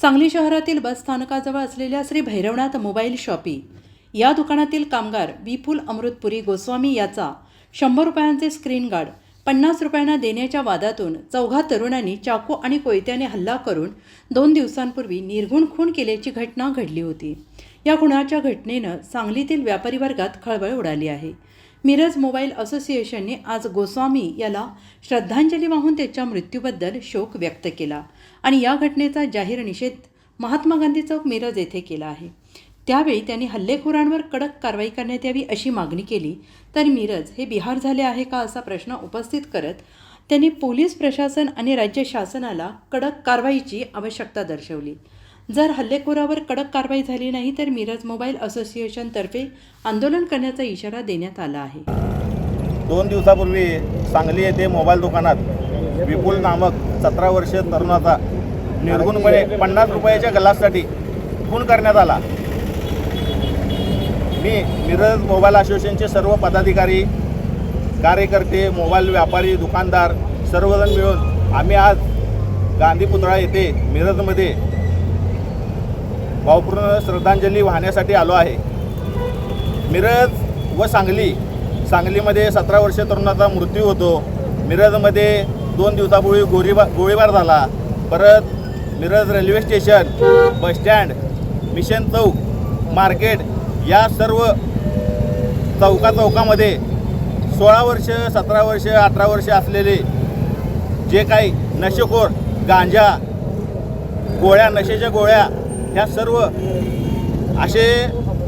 सांगली शहरातील बस स्थानकाजवळ असलेल्या श्री भैरवनाथ मोबाईल शॉपी. या दुकानातील कामगार विपुल अमृतपुरी गोस्वामी याचा शंभर रुपयांचे स्क्रीन गार्ड पन्नास रुपयांना देण्याच्या वादातून चौघा तरुणांनी चाकू आणि कोयत्याने हल्ला करून दोन दिवसांपूर्वी निर्गुण खून केल्याची घटना घडली होती. या खुणाच्या घटनेनं सांगलीतील व्यापारी वर्गात खळबळ उडाली आहे. मिरज मोबाईल असोसिएशनने आज गोस्वामी याला श्रद्धांजली वाहून त्याच्या मृत्यूबद्दल शोक व्यक्त केला आणि या घटनेचा जाहीर निषेध महात्मा गांधी चौक मिरज येथे केला आहे. त्यावेळी त्यांनी हल्लेखोरांवर कडक कारवाई करण्यात यावी अशी मागणी केली. तर मिरज हे बिहार झाले आहे का असा प्रश्न उपस्थित करत त्यांनी पोलीस प्रशासन आणि राज्य शासनाला कडक कारवाईची आवश्यकता दर्शवली. जर हल्लेखोरावर कडक कारवाई झाली नाही तर मिरज मोबाईल असोसिएशनतर्फे आंदोलन करण्याचा इशारा देण्यात आला आहे. दोन दिवसापूर्वी सांगली येथे मोबाईल दुकानात विपुल नामक सतरा वर्षीय तरुणाचा निर्गुणपणे पन्नास रुपयाच्या गलासाठी खून करण्यात आला. मी मिरज मोबाईल असोसिएशनचे सर्व पदाधिकारी कार्यकर्ते मोबाईल व्यापारी दुकानदार सर्वजण मिळून आम्ही आज गांधी पुतळा येथे मिरजमध्ये भावपूर्ण श्रद्धांजली वाहण्यासाठी आलो आहे. मिरज व सांगली सांगलीमध्ये सतरा वर्ष तरुणाचा मृत्यू होतो. मिरजमध्ये दोन दिवसापूर्वी गोळीबार गोळीबार झाला. परत Miraj railway station bus stand mission चौक मार्केट या सर्व चौका चौकामध्ये सोळा वर्ष सतरा वर्ष अठरा वर्ष असलेले जे काही नशेखोर गांजा गोळ्या नशेच्या गोळ्या ह्या सर्व असे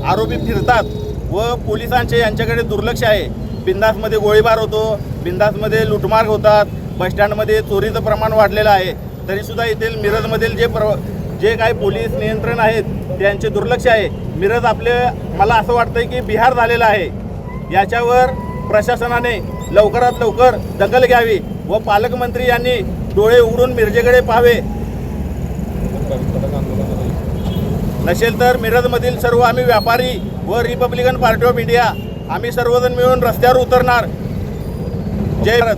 आरोपी फिरतात व पोलिसांचे यांच्याकडे दुर्लक्ष आहे. बिंदासमध्ये गोळीबार होतो बिंदासमध्ये लुटमार होतात बसस्टँडमध्ये चोरीचं प्रमाण वाढलेलं आहे. तरीसुद्धा येथील मिरजमधील जे प्र जे काही पोलीस नियंत्रण आहेत त्यांचे दुर्लक्ष आहे. मिरज आपले मला असं वाटतं की बिहार झालेलं आहे. याच्यावर प्रशासनाने लवकरात लवकर दखल घ्यावी व पालकमंत्री यांनी डोळे उघडून मिरजेकडे पाहावे. नसेल तर मिरजमधील सर्व आम्ही व्यापारी व रिपब्लिकन पार्टी ऑफ इंडिया आम्ही सर्वजण मिळून रस्त्यावर उतरणार. जय भारत.